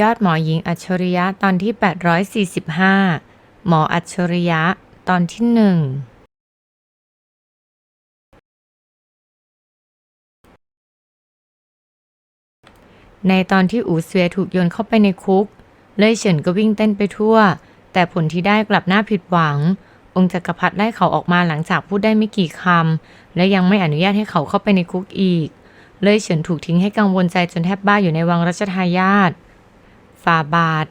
ยอดหมอหญิงอัจฉริยะตอนที่ 845 หมออัจฉริยะตอนที่หนึ่งในตอนที่อูเสวียถูกโยนเข้าไปในคุก เล่ยเฉินก็วิ่งเต้นไปทั่ว แต่ผลที่ได้กลับน่าผิดหวัง องค์จักรพรรดิไล่เขาออกมาหลังจากพูดได้ไม่กี่คำ และยังไม่อนุญาตให้เขาเข้าไปในคุกอีก เล่ยเฉินถูกทิ้งให้กังวลใจจนแทบบ้าอยู่ในวังรัชทายาท ฝ่าบาท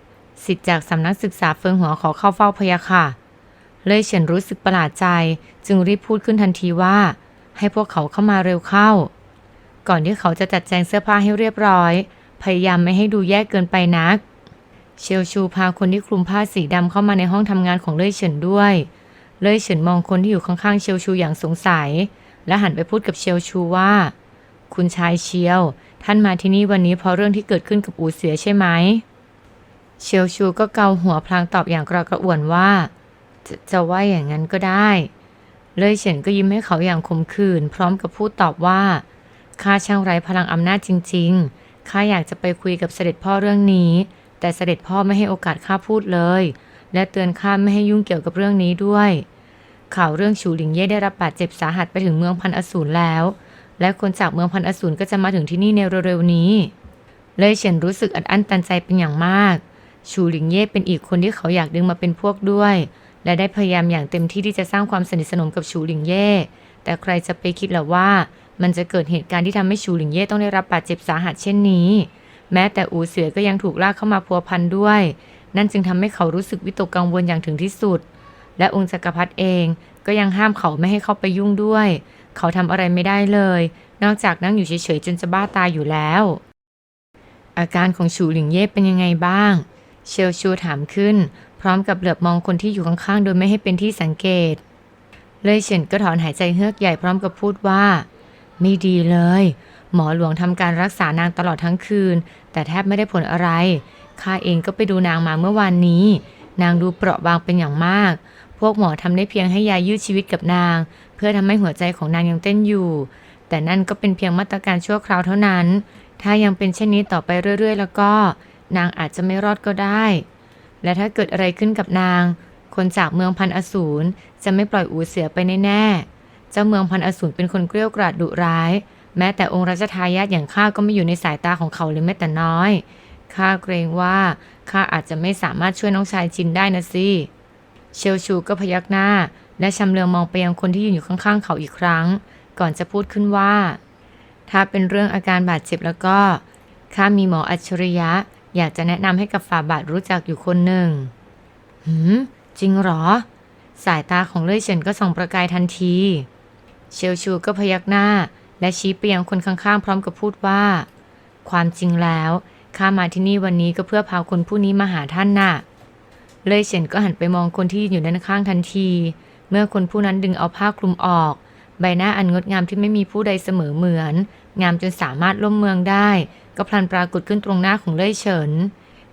สิทธิ์จากสำนักศึกษาเฟิงหัวขอเข้าเฝ้าพยะค่ะ เลยเฉินรู้สึกประหลาดใจจึงรีบพูดขึ้นทันทีว่า ให้พวกเขาเข้ามาเร็วเข้า ก่อนที่เขาจะจัดแจงเสื้อผ้าให้เรียบร้อย พยายามไม่ให้ดูแย่เกินไปนัก เชลชูพาคนที่คลุมผ้าสีดำเข้ามาในห้องทำงานของเล่ยเฉินด้วย เล่ยเฉินมองคนที่อยู่ข้างๆเชลชูอย่างสงสัย และหันไปพูดกับเชลชูว่า คุณชายเชียว ท่านมาที่นี่วันนี้เพราะเรื่องที่เกิดขึ้นกับอูเสียใช่ไหม เชลชูก็เกาหัวพลางตอบอย่างกระกระอ่วนว่าจะจะว่าอย่างนั้นก็ได้ เลยเฉินก็ยิ้มให้เขาอย่างขมขื่นพร้อมกับพูดตอบว่าข้าช่างไร้พลังอำนาจจริง ๆ ข้าอยากจะไปคุยกับเสด็จพ่อเรื่องนี้ แต่เสด็จพ่อไม่ให้โอกาสข้าพูดเลย และเตือนข้าไม่ให้ยุ่งเกี่ยวกับเรื่องนี้ด้วย ข่าวเรื่องชูหลิงเย่ได้รับบาดเจ็บสาหัสไปถึงเมืองพันอสูรแล้ว และคนจากเมืองพันอสูรก็จะมาถึงที่นี่ในเร็วๆนี้ เลยเฉินรู้สึกอัดอั้นตันใจเป็นอย่างมาก ชูหลิงเย่เป็นอีกคนที่เขาอยากดึงมาเป็นพวกด้วย และได้พยายามอย่างเต็มที่ที่จะสร้างความสนิทสนมกับชูหลิงเย่แต่ใครจะไปคิดล่ะว่า มันจะเกิดเหตุการณ์ที่ทำให้ชูหลิงเย่ต้องได้รับบาดเจ็บสาหัสเช่นนี้ แม้แต่อูเสือก็ยังถูกลากเข้ามาพัวพันด้วย นั่นจึงทำให้เขารู้สึกวิตกกังวลอย่างถึงที่สุด และองค์จักรพรรดิเองก็ยังห้ามเขาไม่ให้เข้าไปยุ่งด้วย เขาทำอะไรไม่ได้เลย นอกจากนั่งอยู่เฉยๆจนจะบ้าตายอยู่แล้ว อาการของชูหลิงเย่เป็นยังไงบ้าง เชลชูถามขึ้น พร้อมกับเหลือบมองคนที่อยู่ข้างๆ โดยไม่ให้เป็นที่สังเกต เลยเฉินก็ถอนหายใจเฮือกใหญ่พร้อมกับพูดว่า ไม่ดีเลย หมอหลวงทำการรักษานางตลอดทั้งคืน แต่แทบไม่ได้ผลอะไรข้าเองก็ไปดูนางมาเมื่อวานนี้ นางดูเปราะบางเป็นอย่างมาก พวกหมอทำได้เพียงให้ยายืดชีวิตกับนาง เพื่อทำให้หัวใจของนางยังเต้นอยู่ แต่นั่นก็เป็นเพียงมาตรการชั่วคราวเท่านั้น ถ้ายังเป็นเช่นนี้ต่อไปเรื่อย ๆ แล้วก็ นางอาจจะไม่รอดก็ได้ และถ้าเกิดอะไรขึ้นกับนาง คนจากเมืองพันอสูรจะไม่ปล่อยอูเสียไปแน่ๆเจ้าเมืองพันอสูรเป็นคนเกลี้ยกราดดุร้าย แม้แต่องค์รัชทายาทอย่างข้าก็ไม่อยู่ในสายตาของเขาเลยแม้แต่น้อยข้าเกรงว่าข้าอาจจะไม่สามารถช่วยน้องชายจินได้นะสิเชลชูก็พยักหน้า และชำเลืองมองไปยังคนที่ยืนอยู่ข้างๆ เขาอีกครั้ง ก่อนจะพูดขึ้นว่า ถ้าเป็นเรื่องอาการบาดเจ็บแล้วก็ข้ามีหมออัจฉริยะ อยากจะแนะนำให้กับฝ่าบาทรู้จักอยู่คนหนึ่ง หืม จริงเหรอ สายตาของเล่ยเฉินก็ส่องประกายทันที เชลชูก็พยักหน้า และชี้ไปยังคนข้างๆ พร้อมกับพูดว่า ความจริงแล้วข้ามาที่นี่วันนี้ก็เพื่อพาคนผู้นี้มาหาท่านน่ะ เล่ยเฉินก็หันไปมองคนที่อยู่ด้านข้างทันที เมื่อคนผู้นั้นดึงเอาผ้าคลุมออก ใบหน้าอันงดงามที่ไม่มีผู้ใดเสมอเหมือน งามจนสามารถล่มเมืองได้ ก็พลันปรากฏขึ้นตรงหน้าของเล่ยเฉิน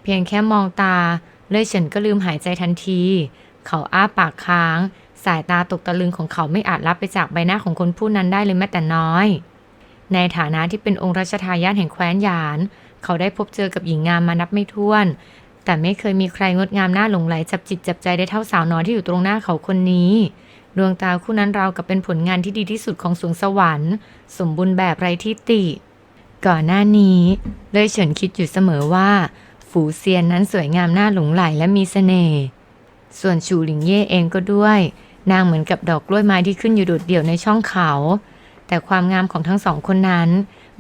เพียงแค่มองตา เล่ยเฉินก็ลืมหายใจทันที เขาอ้าปากค้าง สายตาตกตะลึงของเขาไม่อาจรับไปจากใบหน้าของคนผู้นั้นได้เลยแม้แต่น้อย ในฐานะที่เป็นองค์รัชทายาทแห่งแคว้นหยาน เขาได้พบเจอกับหญิงงามมานับไม่ถ้วน แต่ไม่เคยมีใครงดงามหน่าหลงไหลจับจิตจับใจได้เท่าสาวน้อยที่อยู่ตรงหน้าเขาคนนี้ ดวงตาคู่นั้นราวกับเป็นผลงานที่ดีที่สุดของสวงสวรรค์ สมบูรณ์แบบไร้ที่ติ ก่อนหน้านี้เลยเฉินคิดอยู่เสมอว่า ฝูเซียนนั้นสวยงามน่าหลงไหลและมีเสน่ห์ส่วนชูหลิงเย่เองก็ด้วย นางเหมือนกับดอกกล้วยไม้ที่ขึ้นอยู่โดดเดี่ยวในช่องเขา แต่ความงามของทั้งสองคนนั้น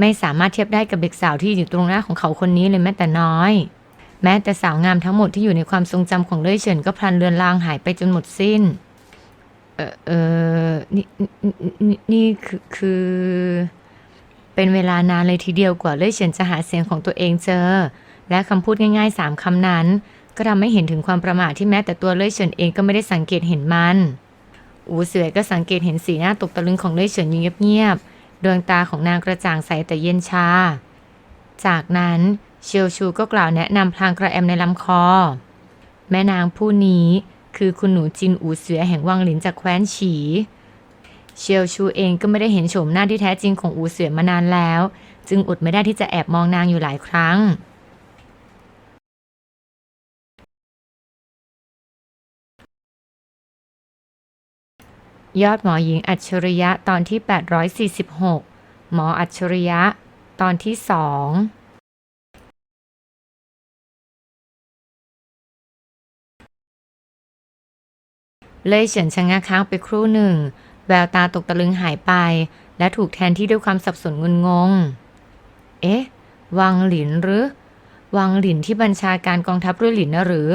ไม่สามารถเทียบได้กับเด็กสาวที่อยู่ตรงหน้าของเขาคนนี้เลยแม้แต่น้อย แม้แต่สาวงามทั้งหมดที่อยู่ในความทรงจำของเล่ยเฉินก็พลันเลือนลางหายไปจนหมดสิ้น เออเออนี่นี่นี่คือคือ เป็นเวลานานเลยทีเดียวกว่าเล่ยเฉินจะหาเสียงของตัวเองเจอ และคำพูดง่ายๆสามคำนั้น ก็ทำให้เห็นถึงความประมาทที่แม้แต่ตัวเล่ยเฉินเองก็ไม่ได้สังเกตเห็นมันอูเสือก็สังเกตเห็นสีหน้าตกตะลึงของเล่ยเฉินอยู่เงียบๆดวงตาของนางกระจ่างใสแต่เย็นชา จากนั้นเชียวชูก็กล่าวแนะนำพลางกระแอมในลำคอ แม่นางผู้นี้ คือคุณหนูจินอูเสือแห่งวังหลินจากแคว้นฉี เชียวชูเองก็ไม่ได้เห็นโฉมหน้าที่แท้จริงของอูเสือมานานแล้ว จึงอดไม่ได้ที่จะแอบมองนางอยู่หลายครั้งยอดหมอหญิงอัจฉริยะตอนที่ 846 หมออัจฉริยะ ตอนที่สอง เลยเฉินชะงักค้างไปครู่หนึ่ง แววตาตกตะลึงหายไป และถูกแทนที่ด้วยความสับสนงุนงง เอ๊ะ วังหลินหรือ วังหลินที่บัญชาการกองทัพรุ่ยหลินนะหรือ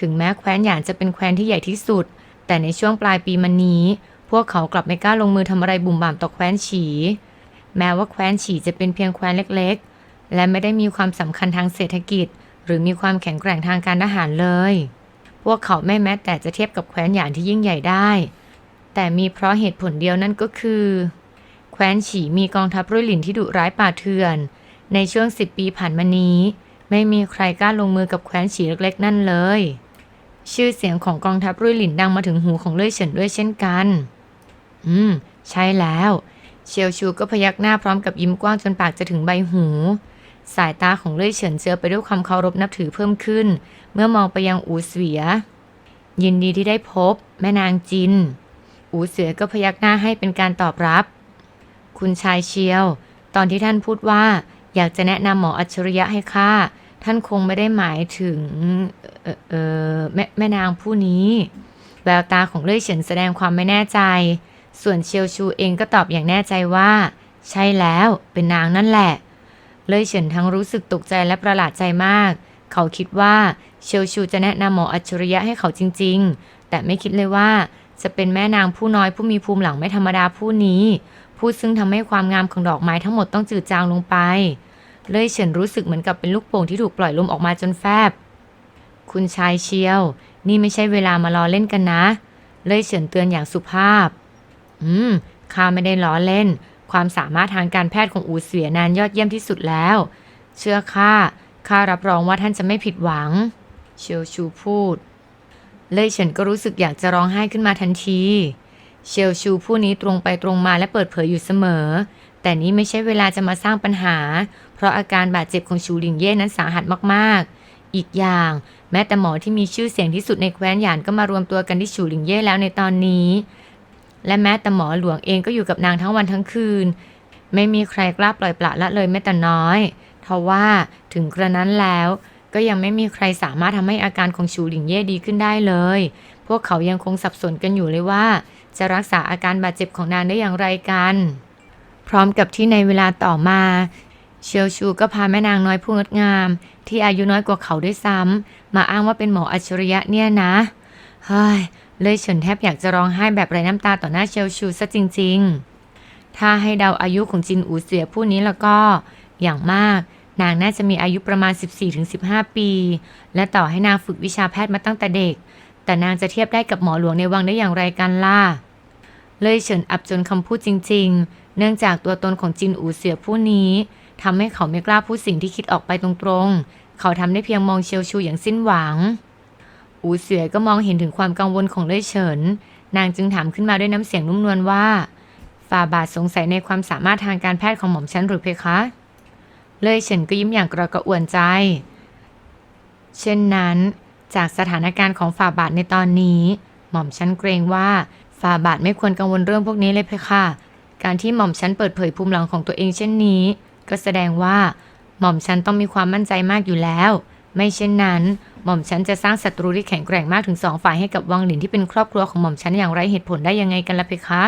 ถึงแม้แคว้นหยานจะเป็นแคว้นที่ใหญ่ที่สุด แต่ในช่วงปลายปีมานี้ พวกเขากลับไม่กล้าลงมือทำอะไรบุ่มบ่ามต่อแคว้นฉี แม้ว่าแคว้นฉีจะเป็นเพียงแคว้นเล็ก ๆ และไม่ได้มีความสำคัญทางเศรษฐกิจ หรือมีความแข็งแกร่งทางการทหารเลย พวกเขาไม่แม้แต่จะเทียบกับแคว้นหยานที่ยิ่งใหญ่ได้ แต่มีเพราะเหตุผลเดียวนั่นก็คือ แคว้นฉีมีกองทัพรุ่ยหลินที่ดุร้ายป่าเถื่อน ในช่วงสิบปีผ่านมานี้ ไม่มีใครกล้าลงมือกับแคว้นฉีเล็กๆ นั่นเลย ชื่อเสียงของกองทัพรุ่ยหลินดังมาถึงหูของเล่ยเฉินด้วยเช่นกัน อืม ใช่แล้ว เชียวชูก็พยักหน้าพร้อมกับยิ้มกว้างจนปากจะถึงใบหู สายตาของเล่ยเฉินเจือไปด้วยความเคารพนับถือเพิ่มขึ้น เมื่อมองไปยังอูเสวีย ยินดีที่ได้พบ แม่นางจิน อูเสือก็พยักหน้าให้เป็นการตอบรับ คุณชายเชียว ตอนที่ท่านพูดว่าอยากจะแนะนำหมออัจฉริยะให้ข้าท่านคงไม่ได้หมายถึงเออเออแม่แม่นางผู้นี้ แววตาของเล่ยเฉินแสดงความไม่แน่ใจ ส่วนเชียวชูเองก็ตอบอย่างแน่ใจว่า ใช่แล้วเป็นนางนั่นแหละ เล่ยเฉินทั้งรู้สึกตกใจและประหลาดใจมาก เขาคิดว่าเชียวชูจะแนะนำหมออัจฉริยะให้เขาจริง ๆ แต่ไม่คิดเลยว่า จะเป็นแม่นางผู้น้อยผู้มีภูมิหลังไม่ธรรมดาผู้นี้ ผู้ซึ่งทำให้ความงามของดอกไม้ทั้งหมดต้องจืดจางลงไป เล่ยเฉินรู้สึกเหมือนกับเป็นลูกโป่งที่ถูกปล่อยลมออกมาจนแฟบ คุณชายเชียว นี่ไม่ใช่เวลามารอเล่นกันนะ เล่ยเฉินเตือนอย่างสุภาพ อืมข้าไม่ได้ล้อเล่น ความสามารถทางการแพทย์ของอูเสวียนานยอดเยี่ยมที่สุดแล้ว เชื่อข้าข้ารับรองว่าท่านจะไม่ผิดหวัง เชียวชูพูด เลยเฉินก็รู้สึกอยากจะร้องไห้ขึ้นมาทันที เชียวชูผู้นี้ตรงไปตรงมาและเปิดเผยอยู่เสมอ แต่นี้ไม่ใช่เวลาจะมาสร้างปัญหา เพราะอาการบาดเจ็บของชูหลิงเย่นั้นสาหัสมากๆ อีกอย่าง แม้แต่หมอที่มีชื่อเสียงที่สุดในแคว้นหยานก็มารวมตัวกันที่ชูหลิงเย่แล้วในตอนนี้ และแม้แต่หมอหลวงเองก็อยู่กับนางทั้งวันทั้งคืน ไม่มีใครกล้าปล่อยปละละเลยแม้แต่น้อยทว่าถึงกระนั้นแล้ว ก็ยังไม่มีใครสามารถทำให้อาการของชูหลิงเย่ดีขึ้นได้เลย พวกเขายังคงสับสนกันอยู่เลยว่า จะรักษาอาการบาดเจ็บของนางได้อย่างไรกัน พร้อมกับที่ในเวลาต่อมาเชียวชูก็พาแม่นางน้อยผู้งดงาม ที่อายุน้อยกว่าเขาด้วยซ้ำมาอ้างว่าเป็นหมออัจฉริยะเนี่ยนะ เฮ้ย เลยเฉินแทบอยากจะร้องไห้แบบไร้น้ำตาต่อหน้าเชียวชูซะจริง ๆ ถ้าให้เดาอายุของจินอูเสียผู้นี้แล้วก็ อย่างมาก นางน่าจะมีอายุประมาณ 14-15 ปี และต่อให้นางฝึกวิชาแพทย์มาตั้งแต่เด็ก แต่นางจะเทียบได้กับหมอหลวงในวังได้อย่างไรกันล่ะ เลยเฉินอับจนคำพูดจริง ๆ เนื่องจากตัวตนของจินอูเสียผู้นี้ทำให้เขาไม่กล้าพูดสิ่งที่คิดออกไปตรงๆ เขาทำได้เพียงมองเชียวชูอย่างสิ้นหวัง อูเสียก็มองเห็นถึงความกังวลของเล่ยเฉิน นางจึงถามขึ้นมาด้วยน้ำเสียงนุ่มนวลว่าฝ่าบาทสงสัยในความสามารถทางการแพทย์ของหม่อมฉันหรือเพคะ เล่ยเฉินก็ยิ้มอย่างกระกระอ่วนใจ เช่นนั้น จากสถานการณ์ของฝ่าบาทในตอนนี้ หม่อมฉันเกรงว่าฝ่าบาทไม่ควรกังวลเรื่องพวกนี้เลยเพคะการที่หม่อมฉันเปิดเผยภูมิหลังของตัวเองเช่นนี้ ก็แสดงว่าหม่อมฉันต้องมีความมั่นใจมากอยู่แล้ว ไม่เช่นนั้น หม่อมฉันจะสร้างศัตรูที่แข็งแกร่งมากถึงสองฝ่ายให้กับวังหลินที่เป็นครอบครัวของหม่อมฉันอย่างไรเหตุผลได้ยังไงกันล่ะเพคะ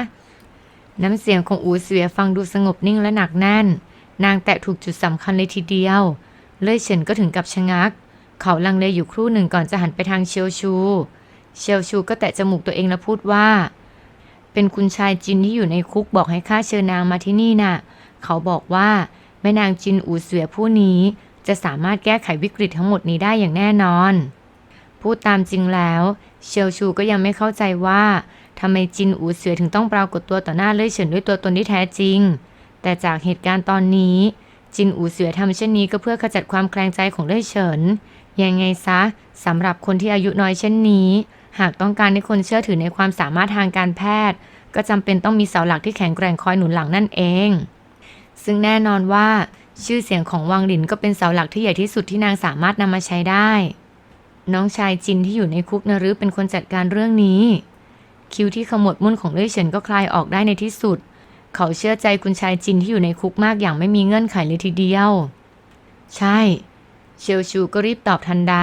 น้ำเสียงของอูเสวียฟังดูสงบนิ่งและหนักแน่น นางแตะถูกจุดสำคัญเลยทีเดียว เล่ยเฉินก็ถึงกับชะงัก เขาลังเลอยู่ครู่หนึ่งก่อนจะหันไปทางเชียวชู เชียวชูก็แตะจมูกตัวเองแล้วพูดว่า เป็นคุณชายจินที่อยู่ในคุกบอกให้ข้าเชิญนางมาที่นี่น่ะ เขาบอกว่าแม่นางจินอูเสวียผู้นี้ จะสามารถแก้ไขวิกฤตทั้งหมดนี้ได้อย่างแน่นอน พูดตามจริงแล้ว เชียวชูก็ยังไม่เข้าใจว่าทำไมจินอูเสือถึงต้องปรากฏตัวต่อหน้าเล่ยเฉินด้วยตัวตนที่แท้จริง แต่จากเหตุการณ์ตอนนี้ จินอูเสือทำเช่นนี้ก็เพื่อขจัดความแคลงใจของเล่ยเฉินยังไงซะสำหรับคนที่อายุน้อยเช่นนี้ หากต้องการให้คนเชื่อถือในความสามารถทางการแพทย์ ก็จำเป็นต้องมีเสาหลักที่แข็งแกร่งคอยหนุนหลังนั่นเอง ซึ่งแน่นอนว่า ชื่อเสียงของวังหลินก็เป็นเสาหลักที่ใหญ่ที่สุดที่นางสามารถนำมาใช้ได้ น้องชายจินที่อยู่ในคุกนะรือเป็นคนจัดการเรื่องนี้ คิวที่ขมวดมุ่นของเล่ยเฉินก็คลายออกได้ในที่สุด เขาเชื่อใจคุณชายจินที่อยู่ในคุกมากอย่างไม่มีเงื่อนไขเลยทีเดียว ใช่ เชลชูก็รีบตอบทันใด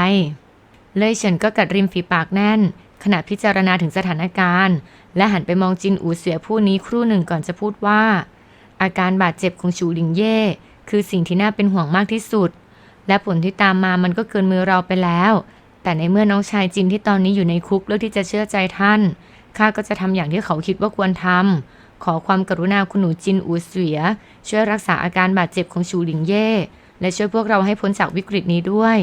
เล่ยเฉินก็กัดริมฝีปากแน่น ขณะพิจารณาถึงสถานการณ์ และหันไปมองจินอูเสียผู้นี้ครู่หนึ่งก่อนจะพูดว่า อาการบาดเจ็บของชูหลิงเย่ คือสิ่งที่น่าเป็นห่วงมากที่สุด และผลที่ตามมามันก็เกินมือเราไปแล้ว แต่ในเมื่อน้องชายจินที่ตอนนี้อยู่ในคุกเลือกที่จะเชื่อใจท่านข้าก็จะทำอย่างที่เขาคิดว่าควรทำขอความกรุณาคุณหนูจินอูเสีย ช่วยรักษาอาการบาดเจ็บของชูหลิงเย่และช่วยพวกเราให้พ้นจากวิกฤตนี้ด้วย